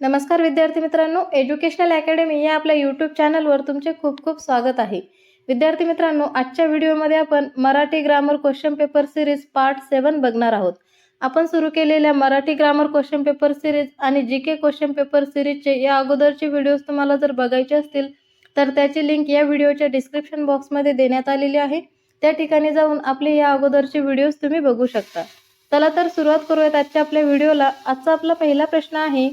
नमस्कार विद्यार्थी मित्रांनो एज्युकेशनल अकॅडमी या आपल्या यूट्यूब चॅनलवर तुमचे खूप खूप स्वागत आहे. विद्यार्थी मित्रांनो आजच्या व्हिडिओमध्ये आपण Marathi grammar question paper series part seven बघणार आहोत. आपण सुरू केलेल्या Marathi grammar question paper series आणि जी के क्वेश्चन पेपर सिरीजचे या अगोदरचे व्हिडिओज तुम्हाला जर बघायचे असतील तर त्याची लिंक या व्हिडिओच्या डिस्क्रिप्शन बॉक्समध्ये देण्यात आलेली आहे. त्या ठिकाणी जाऊन आपले या अगोदरचे व्हिडिओज तुम्ही बघू शकता. चला तर सुरुवात करूयात आजच्या आपल्या व्हिडिओला आजचा आपला पहिला प्रश्न आहे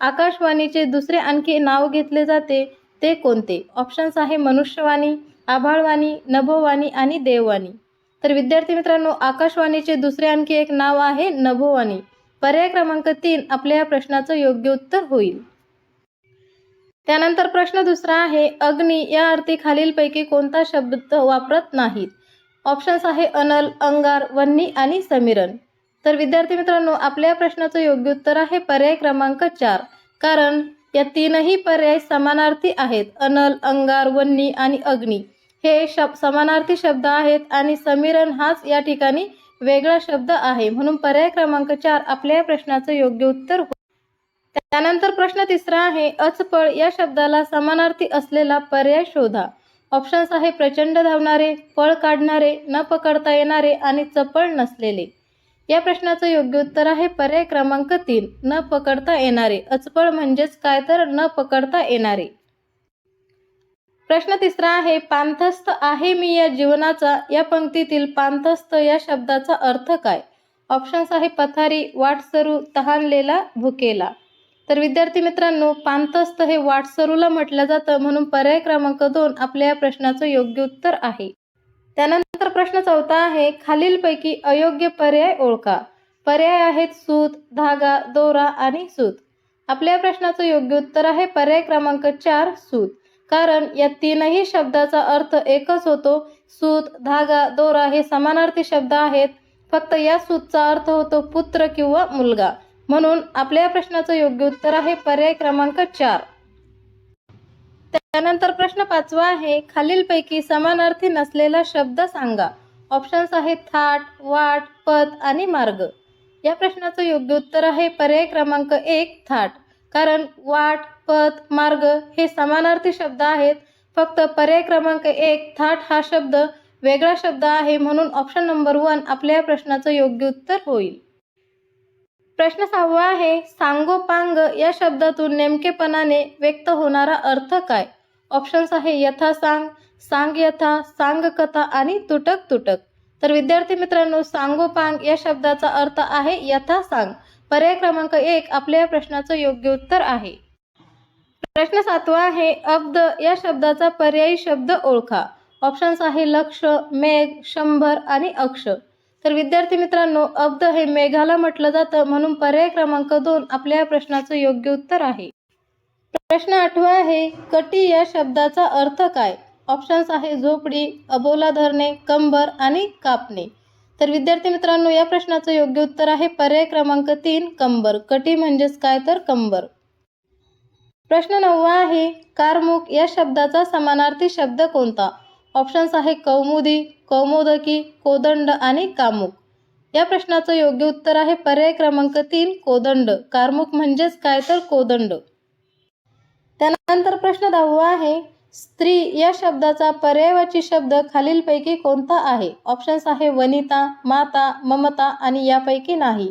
आकाशवाणीचे दुसरे आणखी नाव घेतले जाते. ते कोणते? ऑप्शन्स आहे मनुष्यवाणी आभाळवाणी नभोवाणी आणि देववाणी. तर विद्यार्थी मित्रांनो आकाशवाणीचे दुसरे आणखी एक नाव आहे नभोवाणी. पर्याय क्रमांक तीन आपल्या या प्रश्नाचं योग्य उत्तर होईल. त्यानंतर प्रश्न दुसरा आहे अग्नी या अर्थी खालीलपैकी कोणता शब्द वापरत नाहीत? ऑप्शन्स आहे अनल अंगार वन्नी आणि समीरण तर विद्यार्थी मित्रांनो आपल्या प्रश्नाचं योग्य उत्तर आहे पर्याय क्रमांक चार. कारण या तीनही पर्याय समानार्थी आहेत. अनल अंगार वन्नी आणि अग्नी. हे शब समानार्थी शब्द आहेत आणि समीरण हाच या ठिकाणी वेगळा शब्द आहे. म्हणून पर्याय क्रमांक चार आपल्या या प्रश्नाचं योग्य उत्तर हो त्यानंतर प्रश्न तिसरा आहे अचपळ या शब्दाला समानार्थी असलेला पर्याय शोधा. ऑप्शन्स आहे प्रचंड धावणारे पळ काढणारे न पकडता येणारे आणि चपळ नसलेले. या प्रश्नाचं योग्य उत्तर आहे पर्याय क्रमांक तीन न पकडता येणारे. अचपळ म्हणजेच काय तर न पकडता येणारे. प्रश्न तिसरा आहे पांथस्थ आहे मी या जीवनाचा? या पंक्तीतील पांथस्थ या शब्दाचा अर्थ काय? ऑप्शन्स आहे पथारी वाटसरू तहानलेला भुकेला. तर विद्यार्थी मित्रांनो पांथस्थ हे वाटसरूला म्हटलं जातं म्हणून पर्याय क्रमांक दोन आपल्या या प्रश्नाचं योग्य उत्तर आहे. त्यानंतर प्रश्न चौथा आहे खालीलपैकी अयोग्य पर्याय ओळखा. पर्याय आहेत सूत धागा दोरा आणि सूत. आपल्या प्रश्नाचं योग्य उत्तर आहे पर्याय क्रमांक चार सूत. कारण या तीनही शब्दाचा अर्थ एकच होतो. सूत धागा दोरा हे समानार्थी शब्द आहेत. फक्त या सूतचा अर्थ होतो पुत्र किंवा मुलगा. म्हणून आपल्या प्रश्नाचं योग्य उत्तर आहे पर्याय क्रमांक चार. त्यानंतर प्रश्न पाचवा आहे खालीलपैकी समानार्थी नसलेला शब्द सांगा. ऑप्शन्स आहेत थाट वाट पथ आणि मार्ग. या प्रश्नाचं योग्य उत्तर आहे पर्याय क्रमांक एक थाट. कारण वाट पथ मार्ग हे समानार्थी शब्द आहेत. फक्त पर्याय क्रमांक एक थाट हा शब्द वेगळा शब्द आहे म्हणून ऑप्शन नंबर वन आपल्या या प्रश्नाचं योग्य उत्तर होईल. प्रश्न सहावा आहे सांगोपांग या शब्दातून नेमकेपणाने व्यक्त होणारा अर्थ काय? ऑप्शन्स आहे यथा सांग सांग यथा सांग कथा आणि तुटक तुटक. तर विद्यार्थी मित्रांनो सांगोपांग या शब्दाचा अर्थ आहे यथा सांग. पर्याय क्रमांक एक आपल्या या प्रश्नाचं योग्य उत्तर आहे. प्रश्न सातवा आहे अब्द या शब्दाचा पर्यायी शब्द ओळखा. ऑप्शन्स आहे लक्ष मेघ शंभर आणि अक्ष. तर विद्यार्थी मित्रांनो अब्द हे मेघाला म्हटलं जातं म्हणून पर्याय क्रमांक दोन आपल्या या प्रश्नाचं योग्य उत्तर आहे. प्रश्न आठवा आहे कटी या शब्दाचा अर्थ काय? ऑप्शन्स आहे झोपडी अबोला धरणे कंबर आणि कापणे. तर विद्यार्थी मित्रांनो या प्रश्नाचं योग्य उत्तर आहे पर्याय क्रमांक तीन कंबर. कटी म्हणजेच काय तर कंबर. प्रश्न नववा आहे कारमुख या शब्दाचा समानार्थी शब्द कोणता? ऑप्शन्स आहे कौमुदी कौमोदकी कोदंड आणि कामुक. या प्रश्नाचं योग्य उत्तर आहे पर्याय क्रमांक तीन कोदंड. कारमुख म्हणजेच काय तर कोदंड. त्यानंतर प्रश्न दहावा आहे स्त्री या शब्दाचा पर्यायवाची शब्द खालीलपैकी कोणता आहे? ऑप्शन्स आहे वनिता माता ममता आणि यापैकी नाही.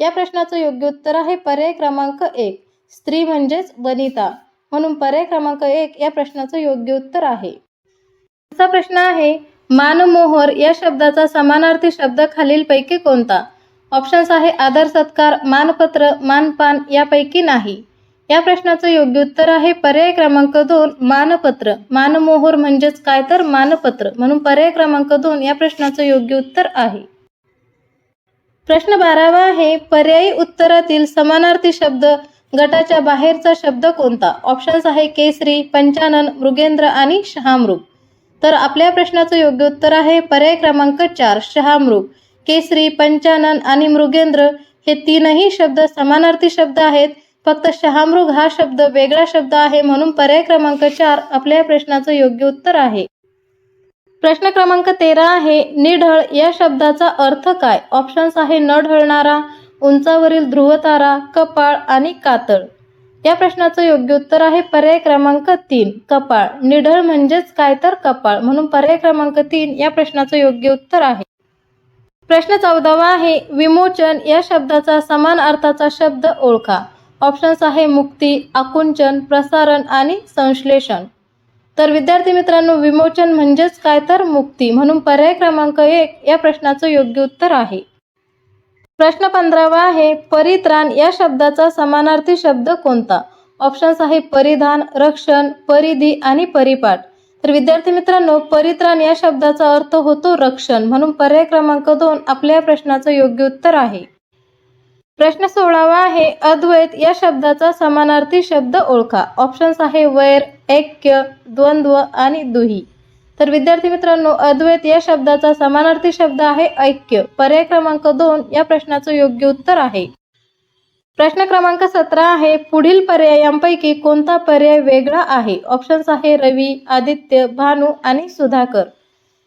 या प्रश्नाचं योग्य उत्तर आहे पर्याय क्रमांक एक स्त्री म्हणजेच वनिता. म्हणून पर्याय क्रमांक एक या प्रश्नाचं योग्य उत्तर आहे. पुढचा प्रश्न आहे मानमोहर या शब्दाचा समानार्थी शब्द खालीलपैकी कोणता? ऑप्शन्स आहे आदर सत्कार मानपत्र मानपान यापैकी नाही. या प्रश्नाचं योग्य उत्तर आहे पर्याय क्रमांक दोन मानपत्र. मानमोहर म्हणजेच काय तर मानपत्र. म्हणून पर्याय क्रमांक दोन या प्रश्नाचं योग्य उत्तर आहे. प्रश्न बारावा आहे पर्यायी उत्तरातील समानार्थी शब्द गटाच्या बाहेरचा शब्द कोणता? ऑप्शन्स आहे केसरी पंचानन मृगेंद्र आणि शहामृग. तर आपल्या प्रश्नाचं योग्य उत्तर आहे पर्याय क्रमांक चार शहामृग. केसरी पंचानन आणि मृगेंद्र हे तीनही शब्द समानार्थी शब्द आहेत. फक्त शहामृग हा शब्द वेगळा शब्द आहे म्हणून पर्याय क्रमांक चार आपल्या या प्रश्नाचं योग्य उत्तर आहे. प्रश्न क्रमांक तेरा आहे निढळ या शब्दाचा अर्थ काय? ऑप्शन्स आहे न ढळणारा उंचावरील ध्रुवतारा कपाळ आणि कातळ. या प्रश्नाचं योग्य उत्तर आहे पर्याय क्रमांक तीन कपाळ. निढळ म्हणजेच काय तर कपाळ म्हणून पर्याय क्रमांक तीन या प्रश्नाचं योग्य उत्तर आहे. प्रश्न चौदावा आहे विमोचन या शब्दाचा समान अर्थाचा शब्द ओळखा. ऑप्शन्स आहे मुक्ती आकुंचन प्रसारण आणि संश्लेषण. तर विद्यार्थी मित्रांनो विमोचन म्हणजेच काय तर मुक्ती. म्हणून पर्याय क्रमांक एक या प्रश्नाचं योग्य उत्तर आहे. प्रश्न पंधरावा आहे परित्राण या शब्दाचा समानार्थी शब्द कोणता? ऑप्शन्स आहे परिधान रक्षण परिधी आणि परिपाठ. तर विद्यार्थी मित्रांनो परित्राण या शब्दाचा अर्थ होतो रक्षण. म्हणून पर्याय क्रमांक दोन आपल्या या प्रश्नाचं योग्य उत्तर आहे. प्रश्न सोळावा आहे अद्वैत या शब्दाचा समानार्थी शब्द ओळखा. ऑप्शन्स आहे वैर ऐक्य द्वंद्व आणि दुही. तर विद्यार्थी मित्रांनो अद्वैत या शब्दाचा समानार्थी शब्द आहे ऐक्य. पर्याय क्रमांक दोन या प्रश्नाचं योग्य उत्तर आहे. प्रश्न क्रमांक सतरा आहे पुढील पर्यायांपैकी कोणता पर्याय वेगळा आहे? ऑप्शन्स आहे रवी आदित्य भानू आणि सुधाकर.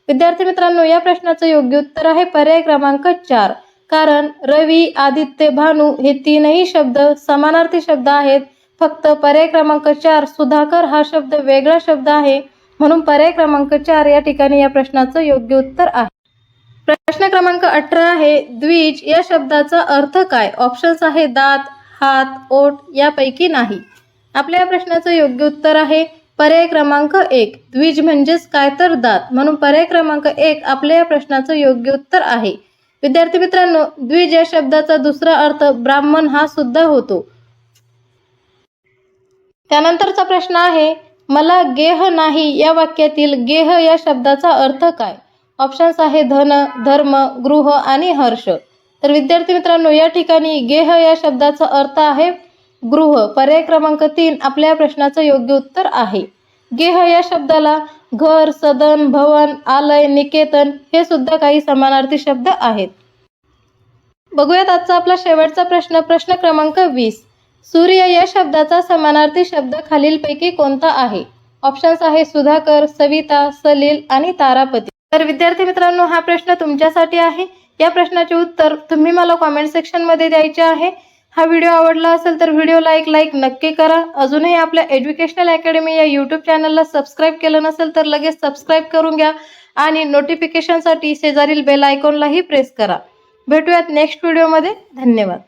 विद्यार्थी मित्रांनो या प्रश्नाचं योग्य उत्तर आहे पर्याय क्रमांक चार. कारण रवी आदित्य भानू हे तीनही शब्द समानार्थी शब्द आहेत. फक्त पर्याय क्रमांक चार सुधाकर हा शब्द वेगळा शब्द आहे. म्हणून पर्याय क्रमांक चार या ठिकाणी या प्रश्नाचं योग्य उत्तर आहे. प्रश्न क्रमांक अठरा आहे द्विज या शब्दाचा अर्थ काय? ऑप्शन्स आहे दात हात ओठ यापैकी नाही. आपल्या या प्रश्नाचं योग्य उत्तर आहे पर्याय क्रमांक एक. द्विज म्हणजेच काय तर दात. म्हणून पर्याय क्रमांक एक आपल्या या प्रश्नाचं योग्य उत्तर आहे. विद्यार्थी मित्रांनो द्विज या शब्दाचा दुसरा अर्थ ब्राह्मण हा सुद्धा होतो. त्यानंतरचा प्रश्न आहे मला गेह नाही या वाक्यातील गेह या शब्दाचा अर्थ काय? ऑप्शन्स आहे धन धर्म गृह आणि हर्ष. तर विद्यार्थी मित्रांनो या ठिकाणी गेह या शब्दाचा अर्थ आहे गृह. पर्याय क्रमांक तीन आपल्या प्रश्नाचं योग्य उत्तर आहे. गेह या शब्दाला घर सदन भवन आलय निकेतन हे सुद्धा काही समानार्थी शब्द आहेत. बघूयात आजचा आपला शेवटचा प्रश्न प्रश्न क्रमांक वीस. सूर्य या शब्दाचा समानार्थी शब्द खालीलपैकी कोणता आहे? ऑप्शन्स आहे सुधाकर सविता सलील आणि तारापती. तर विद्यार्थी मित्रांनो हा प्रश्न तुमच्यासाठी आहे. या प्रश्नाचे उत्तर तुम्ही मला कॉमेंट सेक्शनमध्ये द्यायचे आहे. हा व्हिडिओ आवडला असेल तर व्हिडिओला एक लाईक नक्की करा. अजूनही आपल्या एज्युकेशनल अकॅडमी या यूट्यूब चॅनलला सबस्क्राईब केलं नसेल तर लगेच सबस्क्राईब करून घ्या आणि नोटिफिकेशनसाठी शेजारील बेल आयकॉनलाही प्रेस करा. भेटूयात नेक्स्ट व्हिडिओमध्ये धन्यवाद.